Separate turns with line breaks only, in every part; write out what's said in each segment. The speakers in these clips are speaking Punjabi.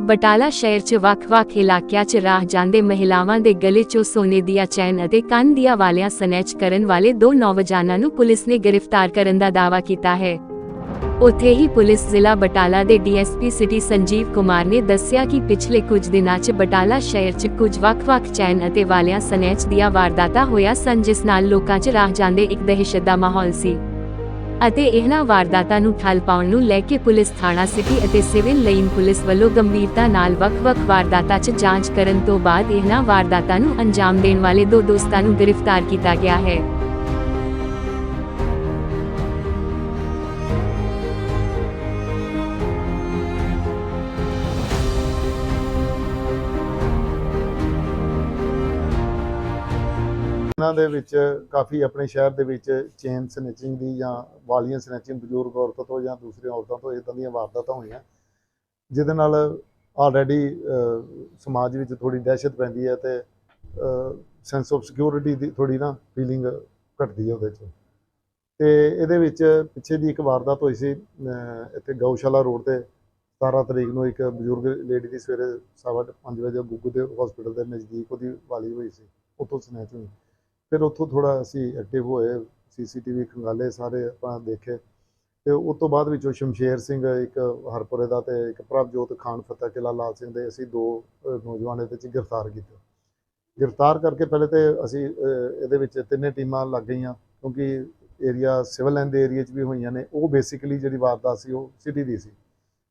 ਬਟਾਲਾ ਸ਼ਹਿਰ 'ਚ ਵੱਖ-ਵੱਖ ਇਲਾਕਿਆਂ 'ਚ ਰਾਹ ਜਾਂਦੇ ਮਹਿਲਾਵਾਂ ਦੇ ਗਲੇ 'ਚੋਂ ਸੋਨੇ ਦੀਆਂ ਚੈਨ ਅਤੇ ਕੰਨ ਦੀਆਂ ਵਾਲੀਆਂ ਸਨੈਚ ਕਰਨ ਵਾਲੇ ਦੋ ਨੌਜਵਾਨਾਂ ਨੂੰ ਪੁਲਿਸ ਨੇ ਗ੍ਰਿਫਤਾਰ ਕਰਨ ਦਾ ਦਾਅਵਾ ਕੀਤਾ ਹੈ। ਉੱਥੇ ਹੀ ਪੁਲਿਸ ਜ਼ਿਲ੍ਹਾ ਬਟਾਲਾ ਦੇ ਡੀਐਸਪੀ ਸਿਟੀ ਸੰਜੀਵ ਕੁਮਾਰ ਨੇ ਦੱਸਿਆ ਕਿ ਪਿਛਲੇ ਕੁਝ ਦਿਨਾਂ 'ਚ ਬਟਾਲਾ ਸ਼ਹਿਰ 'ਚ ਕੁਝ ਵੱਖ-ਵੱਖ ਚੈਨ ਅਤੇ ਵਾਲੀਆਂ ਸਨੈਚ ਦੀਆਂ ਵਾਰਦਾਤਾਂ ਹੋਇਆ ਸਨ, ਜਿਸ ਨਾਲ ਲੋਕਾਂ 'ਚ ਰਾਹ ਜਾਂਦੇ ਇੱਕ ਦਹਿਸ਼ਤ ਦਾ ਮਾਹੌਲ ਸੀ। ਅਤੇ ਇਹਨਾਂ ਵਾਰਦਾਤਾਂ ਨੂੰ ਠੱਲ ਪਾਉਣ ਨੂੰ ਲੈ ਕੇ ਪੁਲਿਸ ਥਾਣਾ ਸਿਟੀ ਅਤੇ ਸਿਵਲ ਲਾਈਨ ਪੁਲਿਸ ਵੱਲੋਂ ਗੰਭੀਰਤਾ ਨਾਲ ਵੱਖ-ਵੱਖ ਵਾਰਦਾਤਾਂ 'ਚ ਜਾਂਚ ਕਰਨ ਤੋਂ ਬਾਅਦ ਇਹਨਾਂ ਵਾਰਦਾਤਾਂ ਨੂੰ ਅੰਜਾਮ ਦੇਣ ਵਾਲੇ ਦੋ ਦੋਸਤਾਂ ਨੂੰ ਗ੍ਰਿਫਤਾਰ ਕੀਤਾ ਗਿਆ ਹੈ।
ਇਹਨਾਂ ਦੇ ਵਿੱਚ ਕਾਫੀ ਆਪਣੇ ਸ਼ਹਿਰ ਦੇ ਵਿੱਚ ਚੇਨ ਸਨੈਚਿੰਗ ਦੀ ਜਾਂ ਵਾਲੀਆਂ ਸਨੈਚਿੰਗ ਬਜ਼ੁਰਗ ਔਰਤਾਂ ਤੋਂ ਜਾਂ ਦੂਸਰੀਆਂ ਔਰਤਾਂ ਤੋਂ ਇਦਾਂ ਦੀਆਂ ਵਾਰਦਾਤਾਂ ਹੋਈਆਂ। ਜਿਹਦੇ ਨਾਲ ਆਲਰੇਡੀ ਸਮਾਜ ਵਿੱਚ ਥੋੜੀ ਦਹਿਸ਼ਤ ਪੈਂਦੀ ਹੈ ਤੇ ਸੈਂਸ ਆਫ ਸਿਕਿਉਰਿਟੀ ਦੀ ਥੋੜੀ ਨਾ ਫੀਲਿੰਗ ਘਟਦੀ ਹੈ ਉਹਦੇ 'ਚ। ਤੇ ਇਹਦੇ ਵਿੱਚ ਪਿੱਛੇ ਦੀ ਇੱਕ ਵਾਰਦਾਤ ਹੋਈ ਸੀ ਇੱਥੇ ਗਊਸ਼ਾਲਾ ਰੋਡ ਤੇ 17 ਤਰੀਕ ਨੂੰ ਇੱਕ ਬਜ਼ੁਰਗ ਲੇਡੀ ਦੀ ਸਵੇਰੇ ਸਵਾ ਪੰਜ ਵਜੇ ਗੁੱਗੂ ਦੇ ਹਸਪੀਟਲ ਦੇ ਨਜ਼ਦੀਕ ਉਹਦੀ ਵਾਲੀ ਹੋਈ ਸੀ, ਉੱਥੋਂ ਸਨੈਚ ਹੋਈ। ਫਿਰ ਉੱਥੋਂ ਥੋੜਾ ਅਸੀਂ ਐਕਟਿਵ ਹੋਏ ਸੀਸੀਟੀਵੀ ਖੰਗਾਲੇ ਸਾਰੇ ਆਪਾਂ ਦੇਖੇ ਤੇ ਉਸ ਤੋਂ ਬਾਅਦ ਵਿੱਚੋਂ ਸ਼ਮਸ਼ੇਰ ਸਿੰਘ ਇੱਕ ਹਰਪੁਰੇ ਦਾ ਤੇ ਇੱਕ ਪ੍ਰਭਜੋਤ ਖਾਨ, ਫਤਿਹ ਕਿਲਾ ਲਾਲ ਸਿੰਘ ਦੇ ਅਸੀਂ ਦੋ ਨੌਜਵਾਨ ਇਹਦੇ ਚ ਗ੍ਰਿਫਤਾਰ ਕੀਤੇ। ਗ੍ਰਿਫਤਾਰ ਕਰਕੇ ਪਹਿਲੇ ਤੇ ਅਸੀਂ ਇਹਦੇ ਵਿੱਚ ਤਿੰਨੇ ਟੀਮਾਂ ਲੱਗ ਗਈਆਂ ਕਿਉਂਕਿ ਏਰੀਆ ਸਿਵਲ ਲਾਈਨ ਦੇ ਏਰੀਆ 'ਚ ਵੀ ਹੋਈਆਂ ਨੇ। ਉਹ ਬੇਸਿਕਲੀ ਜਿਹੜੀ ਵਾਰਦਾਤ ਸੀ ਉਹ ਸਿਟੀ ਦੀ ਸੀ।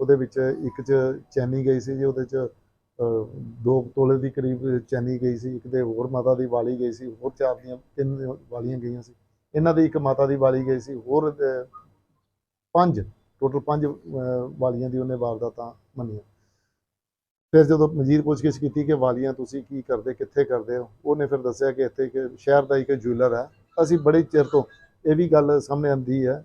ਉਹਦੇ ਵਿੱਚ ਇੱਕ 'ਚ ਚੈਨੀ ਗਈ ਸੀ ਜੀ ਉਹਦੇ 'ਚ ਅਹ, ਦੋ ਤੋਲੇ ਦੀ ਕਰੀਬ ਚੈਨੀ ਗਈ ਸੀ ਇੱਕ ਦੇ ਹੋਰ ਮਾਤਾ ਦੀ ਵਾਲੀ ਗਈ ਸੀ ਹੋਰ ਚਾਰ ਦੀਆਂ ਤਿੰਨ ਵਾਲੀਆਂ ਗਈਆਂ ਸੀ। ਇਹਨਾਂ ਦੀ ਇੱਕ ਮਾਤਾ ਦੀ ਵਾਲੀ ਗਈ ਸੀ ਹੋਰ ਪੰਜ ਟੋਟਲ ਪੰਜ ਵਾਲੀਆਂ ਦੀ ਉਹਨੇ ਵਾਰਦਾਤਾਂ ਮੰਨੀਆਂ। ਫਿਰ ਜਦੋਂ ਮਜੀਦ ਪੁੱਛਗਿੱਛ ਕੀਤੀ ਕਿ ਵਾਲੀਆਂ ਤੁਸੀਂ ਕੀ ਕਰਦੇ ਕਿੱਥੇ ਕਰਦੇ ਹੋ ਉਹਨੇ ਫਿਰ ਦੱਸਿਆ ਕਿ ਇੱਥੇ ਇੱਕ ਸ਼ਹਿਰ ਦਾ ਇੱਕ ਜੁਐਲਰ ਹੈ। ਅਸੀਂ ਬੜੇ ਚਿਰ ਤੋਂ ਇਹ ਵੀ ਗੱਲ ਸਾਹਮਣੇ ਆਂਦੀ ਹੈ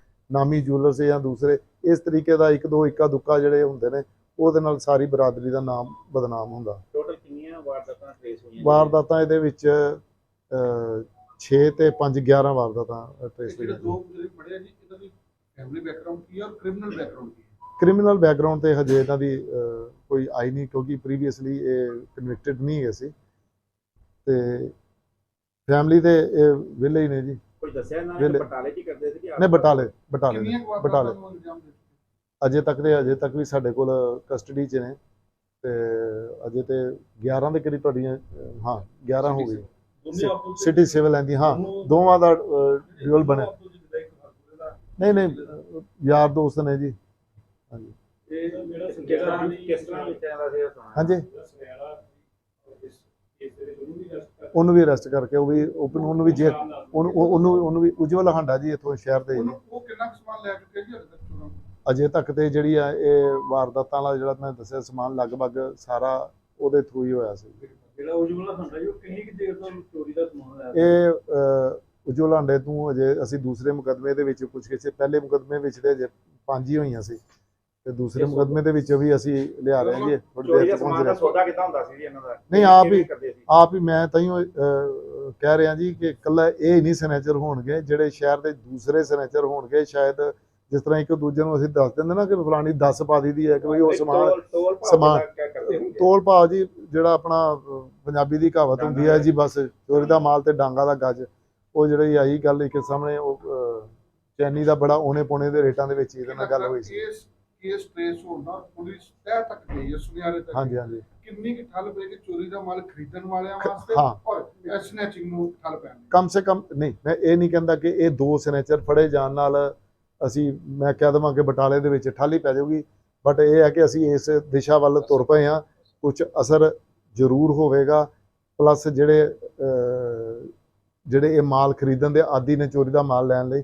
ਨਾਮੀ ਜੁਐਲਰਸ ਜਾਂ ਦੂਸਰੇ ਇਸ ਤਰੀਕੇ ਦਾ ਇੱਕ ਦੋ ਇੱਕਾ ਦੁੱਕਾ ਜਿਹੜੇ ਹੁੰਦੇ ਨੇ ਉਹਦੇ ਨਾਲ ਸਾਰੀ ਬਰਾਦਰੀ ਦਾ ਨਾਮ ਬਦਨਾਮ ਹੁੰਦਾ।
ਟੋਟਲ ਕਿੰਨੀਆਂ ਵਾਰਦਾਤਾਂ ਟ੍ਰੇਸ ਹੋਈਆਂ
ਵਾਰਦਾਤਾਂ ਇਹਦੇ ਵਿੱਚ 6 ਤੇ 5 11 ਵਾਰਦਾਤਾਂ ਟ੍ਰੇਸ
ਜਿਹੜੇ
ਹੋਈਆਂ
ਦੋ ਪੜਿਆ ਜੀ ਇਹਨਾਂ ਦੀ ਫੈਮਿਲੀ ਬੈਕਗ੍ਰਾਉਂਡ ਕੀ ਹੈ ਔਰ ਕ੍ਰਿਮੀਨਲ ਬੈਕਗ੍ਰਾਉਂਡ ਕੀ ਹੈ
ਕ੍ਰਿਮੀਨਲ ਬੈਕਗ੍ਰਾਉਂਡ ਤੇ ਹਜੇ ਇਹਨਾਂ ਦੀ ਕੋਈ ਆਈ ਨਹੀਂ ਕਿਉਂਕਿ ਪ੍ਰੀਵੀਅਸਲੀ ਇਹ ਕਨਵਿਕਟਡ ਨਹੀਂ ਹੈ ਸੀ। ਤੇ ਫੈਮਿਲੀ ਦੇ ਇਹ ਵਿਲੇ ਹੀ ਨੇ ਜੀ।
ਕੋਈ ਦੱਸਿਆ ਨਾ
ਵੇਲੇ-
ਬਟਾਲੇ ਕੀ ਕਰਦੇ ਸੀ ਕਿ
ਨੇ ਬਟਾਲੇ ਬਟਾਲੇ
ਕਿੰਨੀਆਂ
ਨੇ,
ਕੁ
ਬਟਾਲੇ।
ਵਾਰਦਾਤਾਂ ਨੂੰ ਅੰਜਾਮ ਦੇ ਚੁੱਕੇ
ਅਜੇ ਤੱਕ ਦੇ ਅਜੇ ਤੱਕ ਵੀ ਸਾਡੇ ਕੋਲ ਕਸਟਡੀ 'ਚ ਨੇ ਤੇ ਅਜੇ ਤੇ 11 ਦੇ ਕਰੀਬ ਤੁਹਾਡੀਆਂ ਅਹ, ਹਾਂ 11 ਹੋ ਗਈ ਸਿਟੀ ਸਿਵਲ ਲੈਂਦੀ ਹਾਂ ਦੋਵਾਂ ਦਾ ਡਿਊਲ ਬਣਿਆ। ਨਹੀਂ ਨਹੀਂ ਅਹ, ਯਾਰ ਦੋਸਤ ਨੇ ਜੀ। ਹਾਂਜੀ
ਕਿਸ ਤਰ੍ਹਾਂ ਕਿਸ ਤਰ੍ਹਾਂ ਦਾ ਸੀ ਸੁਣਾ
ਹਾਂਜੀ। ਉਹਨੂੰ ਵੀ ਅਰੈਸਟ ਕਰਕੇ ਉਹ ਵੀ ਓਪਨ ਉਹਨੂੰ ਵੀ ਜੇਲ੍ਹ ਉਹਨੂੰ ਉਹ- ਉਹਨੂੰ ਉਹਨੂੰ ਵੀ ਉਜਵਲ ਹੰਡਾ ਜੀ ਇੱਥੋਂ ਸ਼ਹਿਰ ਦੇ ਜੀ।
ਉਹ ਕਿੰਨਾ ਕੁ ਸਮਾਨ ਲੈ ਚੁੱਕੇ ਜੀ?
ਅਜੇ ਤੱਕ ਤੇ ਜਿਹੜੀ ਆ ਇਹ ਵਾਰਦਾਤਾਂ ਵਾਲਾ ਜਿਹੜਾ ਮੈਂ ਦੱਸਿਆ ਸਮਾਨ ਲਗਭਗ ਸਾਰਾ ਉਹਦੇ ਥਰੂ ਹੀ ਹੋਇਆ ਸੀ।
ਜਿਹੜਾ ਉਜਵਲਾ ਹੁੰਦਾ ਜੀ ਉਹ ਕਿੰਨੀ ਕਿ ਦੇਰ ਤੋਂ ਚੋਰੀ ਦਾ ਸਮਾਨ ਲੈ
ਇਹ ਉਜਵਲ ਹੰਡੇ ਤੋਂ ਅਜੇ ਅਸੀਂ ਦੂਸਰੇ ਮੁਕਦਮੇ ਦੇ ਵਿੱਚ ਪੁੱਛ ਕੇ ਪਹਿਲੇ ਮੁਕਦਮੇ ਵਿੱਚ ਤੇ ਅਜੇ ਪੰਜ ਹੀ ਹੋਈਆਂ ਸੀ। ਤੇ ਦੂਸਰੇ ਮੁਕਦਮੇ ਦੇ ਵਿੱਚ ਵੀ ਅਸੀਂ ਲਿਆ ਰਹੇ ਹਾਂ ਜੀ ਥੋੜੀ ਦੇਰ
ਦਾ
ਪਹੁੰਚ
ਦਾ
ਰਹੇ
ਸੌਦਾ ਕਿੱਦਾਂ ਹੁੰਦਾ ਸੀ ਜੀ ਇਹਨਾਂ ਦਾ।
ਨਹੀਂ, ਆਪ ਹੀ- ਆਪ ਹੀ ਮੈਂ ਤਾਈਓ ਕਹਿ ਰਿਹਾ ਜੀ ਕਿ ਇਕੱਲਾ ਇਹ ਨਹੀਂ ਸਨੈਚਰ ਹੋਣਗੇ ਜਿਹੜੇ ਸ਼ਹਿਰ ਦੇ ਦੂਸਰੇ ਸਨੈਚਰ ਹੋਣਗੇ ਸ਼ਾਇਦ ਜਿਸ ਤਰ੍ਹਾਂ ਇੱਕ ਦੂਜੇ ਨੂੰ ਅਸੀਂ ਦੱਸ ਦਿੰਦੇ ਨਾ ਕਿ ਫਲਾਣੀ 10 ਪਾ ਦੀ ਹੈ ਕਿ ਬਈ ਉਹ ਸਮਾਨ ਸਮਾਨ-
ਦਾ?
ਤੋਲ ਭਾਅ ਜੀ ਜਿਹੜਾ ਆਪਣਾ ਪੰਜਾਬੀ ਦੀ ਕਹਾਵਤ ਹੁੰਦੀ ਹੈ ਜੀ ਬਸ ਚੋਰੀ ਦਾ ਮਾਲ ਤੇ ਡਾਂਗਾ ਦਾ ਗੱਜ। ਉਹ ਜਿਹੜੀ ਆਈ ਗੱਲ ਇੱਕ ਸਾਹਮਣੇ ਉਹ ਚੈਨੀ ਦਾ ਬੜਾ ਔਣੇ ਪੌਣੇ ਦੇ ਰੇਟਾਂ ਦੇ ਵਿੱਚ ਇਹਦੇ ਨਾਲ ਗੱਲ ਹੋਈ ਸੀ।
ਕੇਸ ਟ੍ਰੇਸ ਹੋਣ ਪੁਲਿਸ ਤਹਿ ਤੱਕ ਗਈ ਹੈ ਸੁਨਿਆਰੇ ਤੱਕ
ਹਾਂਜੀ ਹਾਂਜੀ
ਕਿੰਨੀ ਕਿ ਠੱਲ ਪਏਗੀ ਚੋਰੀ ਦਾ ਮਾਲ ਖਰੀਦਣ ਵਾਲਿਆਂ ਵਾਸਤੇ
ਹਾਂ।
ਔਰ ਸਨੈਚਿੰਗ ਨੂੰ ਠੱਲ ਪੈਣ।
ਕਮ ਸੇ ਕਮ ਨਹੀਂ ਮੈਂ ਇਹ ਨਹੀਂ ਕਹਿੰਦਾ ਕਿ ਇਹ ਦੋ ਸਿਗਨੇਚਰ ਫੜੇ ਜਾਣ ਨਾਲ ਅਸੀਂ ਮੈਂ ਕਹਿ ਦੇਵਾਂ ਕਿ ਬਟਾਲੇ ਦੇ ਵਿੱਚ ਠਾਲੀ ਪੈ ਜਾਊਗੀ ਬਟ ਇਹ ਹੈ ਕਿ ਅਸੀਂ ਇਸ ਦਿਸ਼ਾ ਵੱਲ ਤੁਰ ਪਏ ਹਾਂ ਕੁਝ ਅਸਰ ਜ਼ਰੂਰ ਹੋਵੇਗਾ ਪਲੱਸ ਜਿਹੜੇ ਅਹ, ਜਿਹੜੇ ਇਹ ਮਾਲ ਖਰੀਦਣ ਦੇ ਆਦੀ ਨੇ ਚੋਰੀ ਦਾ ਮਾਲ ਲੈਣ ਲਈ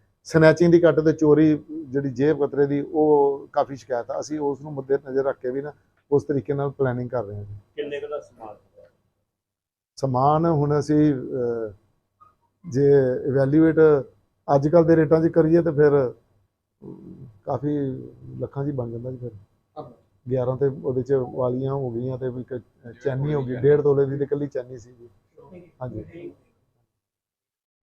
ਸਨੈਚਿੰਗ ਦੀ ਘੱਟ ਤੇ ਚੋਰੀ ਜਿਹੜੀ ਜੇਬ ਕਤਰੇ ਦੀ ਉਹ ਕਾਫੀ ਸ਼ਿਕਾਇਤ ਆ। ਅਸੀਂ ਉਸ ਨੂੰ ਮੁੱਦੇ ਨਜ਼ਰ ਰੱਖ ਕੇ ਵੀ ਨਾ ਉਸ ਤਰੀਕੇ ਨਾਲ ਪਲੈਨਿੰਗ ਕਰ ਰਹੇ ਹਾਂ ਜੀ।
ਕਿੰਨੇ ਕੁ ਦਾ ਸਮਾਨ
ਸਮਾਨ ਹੁਣ ਅਸੀਂ ਜੇ ਇਵੈਲੂਏਟ ਅੱਜ ਕੱਲ ਦੇ ਰੇਟਾਂ 'ਚ ਕਰੀਏ ਤੇ ਫਿਰ ਕਾਫੀ ਲੱਖਾਂ 'ਚ ਹੀ ਬਣ ਜਾਂਦਾ ਜੀ ਫਿਰ। 11 ਤੇ ਉਹਦੇ 'ਚ ਵਾਲੀਆਂ ਹੋ ਗਈਆਂ ਤੇ ਵੀ ਚੈਨੀ ਹੋ ਗਈ ਡੇਢ ਤੋਲੇ ਦੀ ਤੇ ਇਕੱਲੀ ਚੈਨੀ ਸੀ ਜੀ। ਹਾਂਜੀ।